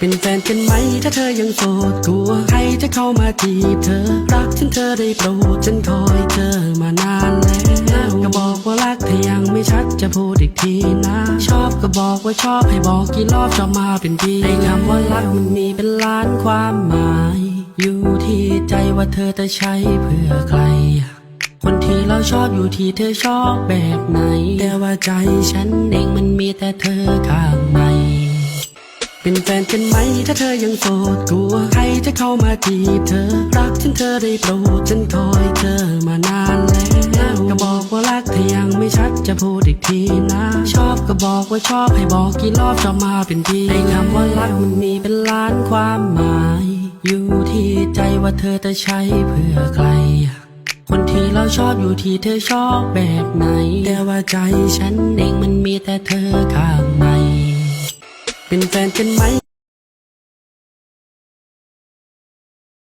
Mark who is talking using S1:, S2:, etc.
S1: เป็นแฟนกันไหมถ้าเธอยังโสดกลัวใครจะเข้ามาจีบเธอ รักฉันเธอได้โปรดฉันคอยเธอมานานแล้วก็บอกว่ารักถ้ายังไม่ชัดจะพูดอีกทีนะ ชอบก็บอกว่าชอบให้บอกกี่รอบชอบมาเป็นทีในคำว่ารักมันมีเป็นล้านความหมาย อยู่ที่ใจว่าเธอจะใช้เพื่อใครคนที่เราชอบอยู่ที่เธอชอบแบบไหน แต่ว่าใจฉันเองมันมีแต่เธอข้างใน เป็นแฟนกันไหมถ้าเธอยังโสดกลัวใครจะเข้ามาจีบเธอ รักฉันเธอได้โปรดฉันคอยเธอมานานแล้วก็บอกว่ารักถ้ายังไม่ชัดจะพูดอีกทีนะ ชอบก็บอกว่าชอบให้บอกกี่รอบชอบมาเป็นทีในคำว่ารักมันมีเป็นล้านความหมาย อยู่ที่ใจว่าเธอจะใช้เพื่อใครคนที่เราชอบอยู่ที่เธอชอบแบบไหน แต่ว่าใจฉันเองมันมีแต่เธอข้างใน เป็นแฟนกันไหม